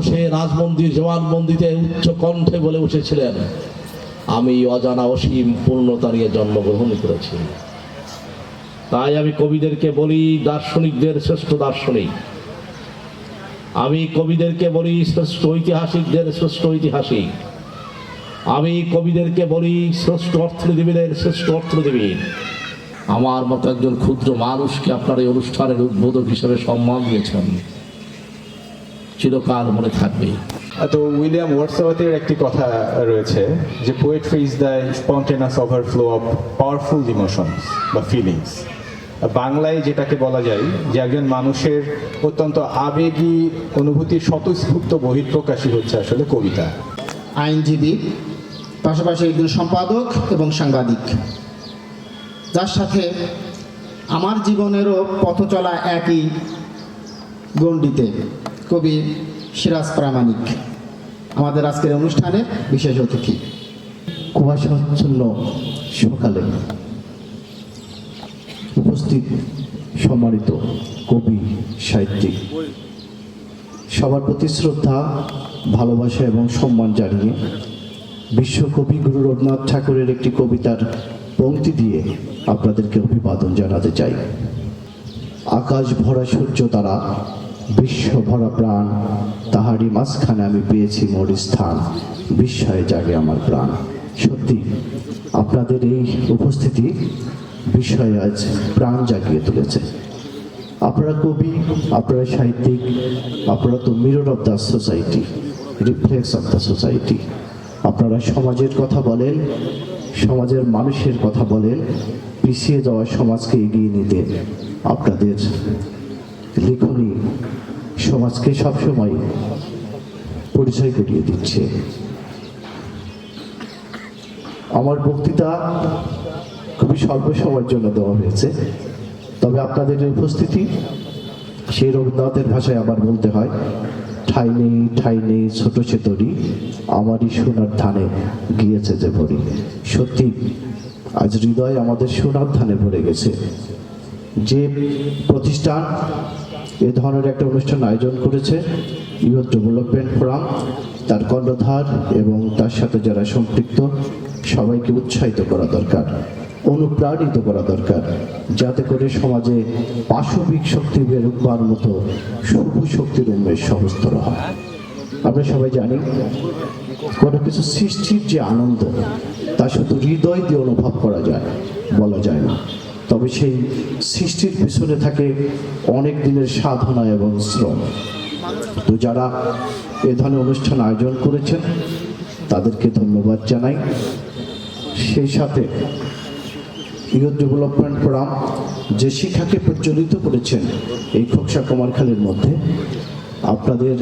বসে রাজমন্দির জবানবন্দিতে উচ্চ কণ্ঠে বলে উঠেছিলেন, আমি অজানা অসীম পূর্ণতা নিয়ে জন্মগ্রহণ করেছি। তাই আমি কবিদেরকে বলি, দার্শনিকদের শ্রেষ্ঠ দার্শনিক। আমি কবিদেরকে বলি, শ্রেষ্ঠ ঐতিহাসিকদের শ্রেষ্ঠ ঐতিহাসিক। আমি কবিদেরকে বলি, শ্রেষ্ঠ অর্থনীতিবিদের শ্রেষ্ঠ অর্থনীতিবিদ। আমার মতো একজন ক্ষুদ্র মানুষকে আপনার এই অনুষ্ঠানের উদ্বোধক হিসেবে সম্মান দিয়েছেন। চিরকাল মনে থাকবে। তো উইলিয়াম ওয়ার্ডসওয়ার্থের একটি কথা রয়েছে যে poetry is the spontaneous overflow of powerful emotions বা ফিলিংস বাংলায় যেটাকে বলা যায় যে একজন মানুষের অত্যন্ত আবেগী অনুভূতির স্বতঃস্ফূর্ত বহিঃপ্রকাশই হচ্ছে আসলে কবিতা। আইনজীবী পাশাপাশি একজন সম্পাদক এবং সাংবাদিক। যার সাথে আমার জীবনেরও পথ চলা একই গণ্ডিতে। কবি সিরাজ প্রামাণিক। আমাদের আজকের অনুষ্ঠানে বিশেষ অতিথি। কুয়াশাচ্ছন্ন সকালে উপস্থিত সম্মানিত কবি, সাহিত্যিক। সবার প্রতি শ্রদ্ধা, ভালোবাসা এবং সম্মান জানিয়ে বিশ্বকবি গুরু রবীন্দ্রনাথ ঠাকুরের একটি কবিতার পংক্তি দিয়ে আপনাদেরকে অভিবাদন জানাতে চাই। আকাশ ভরা সূর্য তারা বিশ্ব ভরা প্রাণ, তাহারই মাঝখানে আমি পেয়েছি মোর স্থান। বিস্ময়ে জাগে আমার প্রাণ। সত্যি, আপনাদের এই উপস্থিতি বিষয়ে আজ প্রাণ জাগিয়ে তুলেছে। আপনারা কবি, আপনারা সাহিত্যিক, আপনারা তো mirror of the society reflex of the society আপনারা সমাজের কথা বলেন, সমাজের মানুষের কথা বলেন, পিছিয়ে যাওয়া সমাজকে এগিয়ে নিতে আপনাদের লেখনী সমাজকে সবসময় পরিচয় করিয়ে দিচ্ছে। আমার বক্তৃতা খুবই স্বল্প সময়ের জন্য দেওয়া হয়েছে, তবে আপনাদের উপস্থিতি সেই রবীন্দ্রনাথের ভাষায় আবার বলতে হয় ঠাই নেই ঠাই নেই ছোট সে তরি, আমারই সোনার ধানে গিয়েছে যে ভরি। সত্যি, আজ হৃদয় আমাদের সোনার ধানে ভরে গেছে। যে প্রতিষ্ঠান এ ধরনের একটা অনুষ্ঠান আয়োজন করেছে ইউথ ডেভেলপমেন্ট ফোরাম তার কর্ণধার এবং তার সাথে যারা সম্পৃক্ত, সবাইকে উৎসাহিত করা দরকার, অনুপ্রাণিত করা দরকার, যাতে করে সমাজে পাশবিক শক্তি বেরোবার মতো শুভ শক্তির উন্মেষ সহস্তর হয়। আমরা সবাই জানি, কোনো কিছু সৃষ্টির যে আনন্দ, তা শুধু হৃদয় দিয়ে অনুভব করা যায়, বলা যায় না। তবে সেই সৃষ্টির পিছনে থাকে অনেক দিনের সাধনা এবং শ্রম। তো যারা এ ধরনের অনুষ্ঠান আয়োজন করেছেন, তাদেরকে ধন্যবাদ জানাই। সেই সাথে ইউথ ডেভেলপমেন্ট ফোরাম যে শিক্ষাকে প্রচলিত করেছেন এই খোকসা কুমারখালীর মধ্যে আপনাদের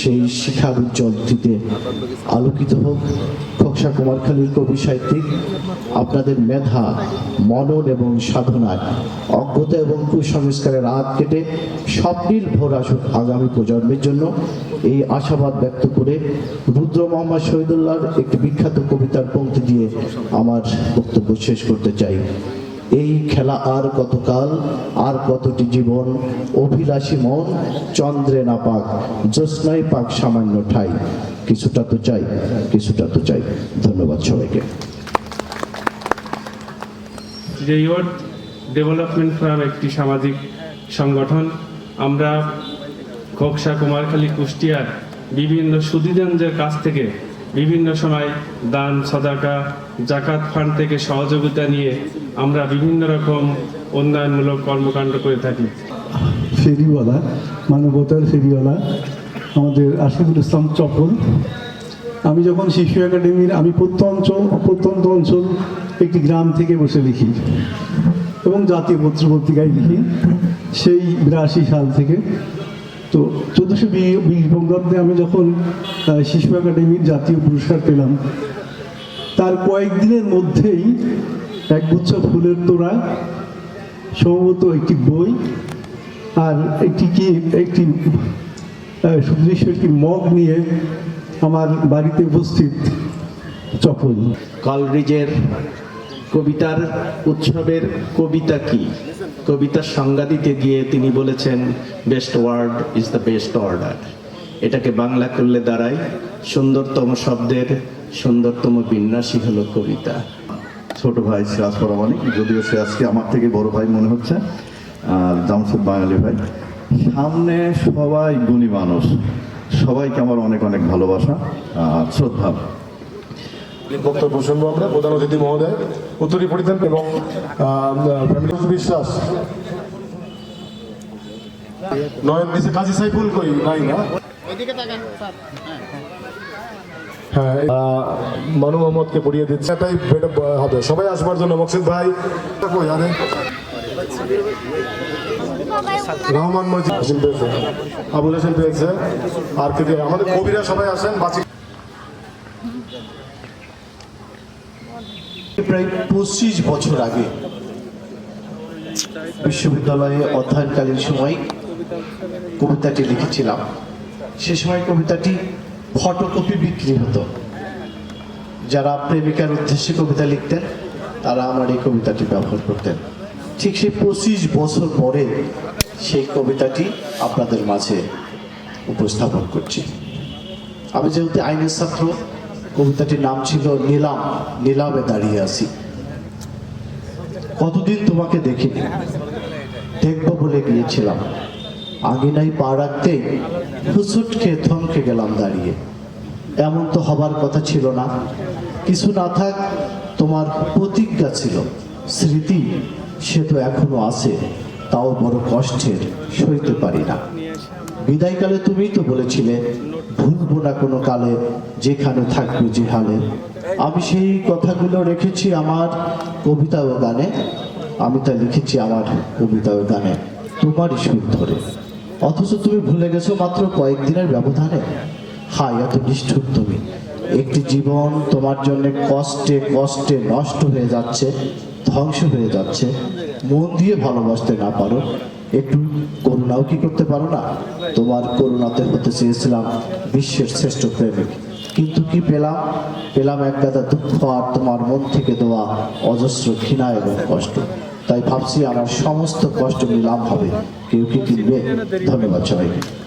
সেই শিখার উজ্জ্বলটিতে আলোকিত হোক। খোকসা কুমারখালীর কবি সাহিত্যিক, আপনাদের মেধা, মনন এবং সাধনায় অজ্ঞতা এবং কুসংস্কারের আগ কেটে স্বপ্নীল ভোর আসুক আগামী প্রজন্মের জন্য। এই আশাবাদ ব্যক্ত করে রুদ্র মোহাম্মদ শহীদুল্লাহর একটি বিখ্যাত কবিতার পংক্তি দিয়ে আমার বক্তব্য শেষ করতে চাই। এই খেলা আর কতকাল, আর কতটি জীবন? অভিলাষী মন, চন্দ্রে না পাক, জ্যোৎস্নায় পাক সামান্য ঠাই। কিছুটা তো চাই, কিছুটা তো চাই। ধন্যবাদ সবাইকে। যে ডেভেলপমেন্ট ফোরাম একটি সামাজিক সংগঠন। আমরা খোকসা কুমারখালী কুষ্টিয়ার বিভিন্ন সুদীজনদের কাছ থেকে বিভিন্ন সময় দান, সদাকা, জাকাত, ফান্ড থেকে সহযোগিতা নিয়ে আমরা বিভিন্ন রকম উন্নয়নমূলক কর্মকাণ্ড করে থাকি। ফেরিওয়ালা, মানবতার ফেরিওয়ালা, আমাদের আশিকুল ইসলাম চপল। আমি যখন শিশু একাডেমির, আমি প্রত্যন্ত প্রত্যন্ত অঞ্চল একটি গ্রাম থেকে বসে লিখি এবং জাতীয় পত্র পত্রিকায় লিখি। সেই বিরাশি সাল থেকে তো চোদ্দোশো বিশ বঙ্গাব্দে আমি যখন শিশু একাডেমির জাতীয় পুরস্কার পেলাম, তার কয়েকদিনের মধ্যেই এক একগুচ্ছ ফুলের তোড়া, সম্ভবত একটি বই আর একটি কি, একটি সুদৃশ্য একটি মগ নিয়ে আমার বাড়িতে উপস্থিত চপল। কলরিজের কবিতার উৎসবের কবিতা কি? কবিতার সংজ্ঞা দিতে গিয়ে তিনি বলেছেন best word is the best order এটাকে বাংলা করলে দাঁড়ায়, সুন্দরতম শব্দের সুন্দরতম বিন্যাসই হলো কবিতা। ছোট ভাই সিরাজ পরামানিক যদিও সে আজকে আমার থেকে বড় ভাই মনে হচ্ছে, আর জামসুদ বাঙালি ভাই। সামনে সবাই গুণী মানুষ, সবাইকে আমার অনেক অনেক ভালোবাসা শ্রদ্ধা। বক্তব্য শুনব আমরা। প্রধান অতিথি মহোদয়, উত্তরী পরিধান এবং বিশ্বাস। নয়ন দিছে সাইফুল কই? নাই না? হ্যাঁ মানু মোহাম্মদকে পড়িয়ে দিচ্ছে। এটাই হবে। সবাই আসবার জন্য। মকসিদ ভাই আরে। রহমান মজিদ। আবুল পেয়েছে। আর কে কে? আমাদের কবিরা সবাই আসেন, বাঁচি প্রায় পঁচিশ বছর আগে বিশ্ববিদ্যালয়ে অধ্যয়নকালীন সময় কবিতাটি লিখেছিলাম। সে সময় কবিতাটি ফটোকপি বিক্রি হতো। যারা প্রেমিকার উদ্দেশ্যে কবিতা লিখতেন, তারা আমার এই কবিতাটি ব্যবহার করতেন। ঠিক সেই পঁচিশ বছর পরে সেই কবিতাটি আপনাদের মাঝে উপস্থাপন করছি। আমি যেহেতু আইনের ছাত্র কবিতাটির নাম ছিল নিলাম, নিলামে দাঁড়িয়ে আছি। কতদিন তোমাকে দেখিনি। দেখব বলে গিয়েছিলাম। আঙিনায় পা রাখতেই হুসুট খেয়ে থমকে গেলাম দাঁড়িয়ে। এমন তো হবার কথা ছিল না। কিছু না থাক, তোমার প্রতিজ্ঞা ছিল। স্মৃতি সে তো এখনও আছে, তাও বড় কষ্টের সইতে পারি না। বিদায়কালে তুমিই তো বলেছিলে, ভুলবো না কোনো কালে, যেখানে থাকবে যে হালে। আমি সেই কথাগুলো রেখেছি আমার কবিতা ও গানে, আমি তা লিখেছি আমার কবিতা ও গানে, তোমারই সুর ধরে। অথচ তুমি ভুলে গেছো মাত্র কয়েকদিনের ব্যবধানে। হায়, এত নিষ্ঠুর তুমি। একটি জীবন তোমার জন্য কষ্টে কষ্টে নষ্ট হয়ে যাচ্ছে, ধ্বংস হয়ে যাচ্ছে। মন দিয়ে ভালোবাসতে না পারো, একটু করুণাও কি করতে পারো না? তোমার করুণাতে হতে চেয়েছিলাম বিশ্বের শ্রেষ্ঠ প্রেমিক। কিন্তু কি পেলাম? পেলাম এক গাদা দুঃখ আর তোমার মন থেকে দেওয়া অজস্র ঘৃণা এবং কষ্ট। তাই ভাবছি আমার সমস্ত কষ্ট নিলাম হবে। কেউ কি কিনবে? ধন্যবাদ সবাইকে।